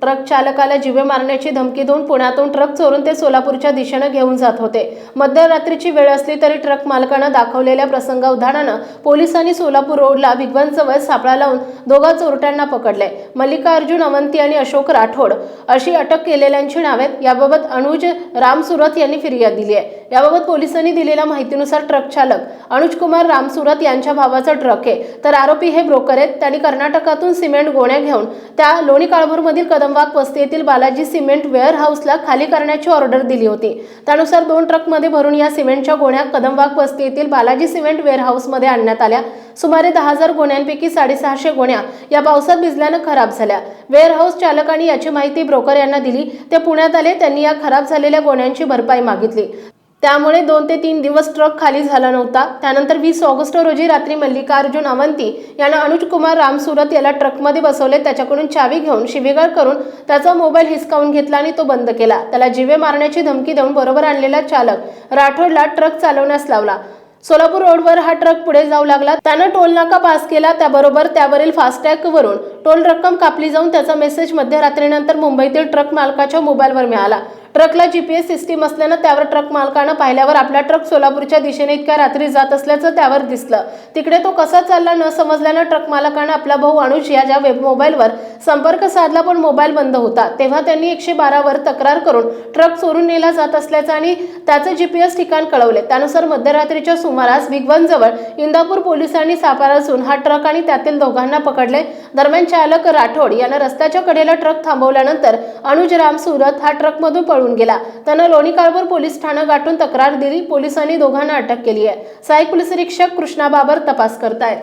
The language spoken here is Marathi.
ट्रक चालकाला जिवे मारण्याची धमकी देऊन पुण्यातून ट्रक चोरून ते सोलापूरच्या दिशेनं घेऊन जात होते. मध्यरात्रीची वेळ असली तरी ट्रक मालकानं दाखवलेल्या प्रसंगावधानानं पोलिसांनी सोलापूर रोडला भिगवणजवळ सापळा लावून दोघा चोरट्यांना पकडले. मल्लिकार्जुन अवंती आणि अशोक राठोड अशी अटक केलेल्यांची नावे याबाबत अनुज राम सुरत यांनी फिर्याद दिली आहे. याबाबत पोलिसांनी दिलेल्या माहितीनुसार ट्रक चालक अनुज कुमार यांच्या भावाचा ट्रक आहे. तर आरोपी हे ब्रोकर आहेत. त्यांनी कर्नाटकातून सिमेंट गोण्या घेऊन त्या लोणी काळभोरमधील कदमबाग वस्ती येथील बालाजी सिमेंट वेअर हाऊसला खाली करण्याची ऑर्डर दिली होती. त्यानुसार दोन ट्रकमध्ये भरून या सिमेंटच्या गोण्या कदमबाग वस्ती येथील बालाजी सिमेंट वेअर हाऊसमध्ये आणण्यात आल्या. सुमारे दहा हजार गोण्यांपैकी साडेसहाशे गोण्या या पावसात भिजल्यानं खराब झाल्या. वेअर हाऊस चालकांनी याची माहिती ब्रोकर यांना दिली. ते पुण्यात आले. त्यांनी या खराब झालेल्या गोण्यांची भरपाई मागितली. त्यामुळे दोन ते तीन दिवस ट्रक खाली झाला नव्हता. त्यानंतर वीस ऑगस्ट रोजी रात्री मल्लिकार्जुन अवंती यानं अनुज कुमार राम सुरत याला ट्रकमध्ये बसवले. त्याच्याकडून चावी घेऊन शिवीगाळ करून त्याचा मोबाईल हिसकावून घेतला आणि तो बंद केला. त्याला जिवे मारण्याची धमकी देऊन बरोबर आणलेला चालक राठोडला ट्रक चालवण्यास लावला. सोलापूर रोडवर हा ट्रक पुढे जाऊ लागला. त्यानं टोल नाका पास केला. त्याबरोबर त्यावरील फास्टॅग वरून टोल रक्कम कापली जाऊन त्याचा मेसेज मध्यरात्रीनंतर मुंबईतील ट्रक मालकाच्या मोबाईलवर मिळाला. ट्रकला जीपीएस सिस्टीम असल्यानं त्यावर ट्रक मालकानं पाहिल्यावर आपला ट्रक सोलापूरच्या दिशेने इतक्या रात्री जात असल्याचं त्यावर दिसलं. तिकडे तो कसा चालला न समजल्यानं ट्रक मालकानं आपला भाऊ अनुज याच्या वेब मोबाईलवर संपर्क साधला पण मोबाईल बंद होता. तेव्हा त्यांनी एकशे बारावर तक्रार करून ट्रक चोरून नेला जात असल्याचं आणि त्याचं जीपीएस ठिकाण कळवले. त्यानुसार मध्यरात्रीच्या सुमारास भिगवणजवळ इंदापूर पोलिसांनी सापळा रचून हा ट्रक आणि त्यातील दोघांना पकडले. दरम्यान चालक राठोड यानं रस्त्याच्या कडेला ट्रक थांबवल्यानंतर अनुज राम सुरत हा ट्रकमधून पळून गेला. त्यानं लोणी काळभोर पोलीस ठाणं गाठून तक्रार दिली. पोलिसांनी दोघांना अटक केली आहे. सहाय्यक पोलीस निरीक्षक कृष्णा बाबर तपास करतायत.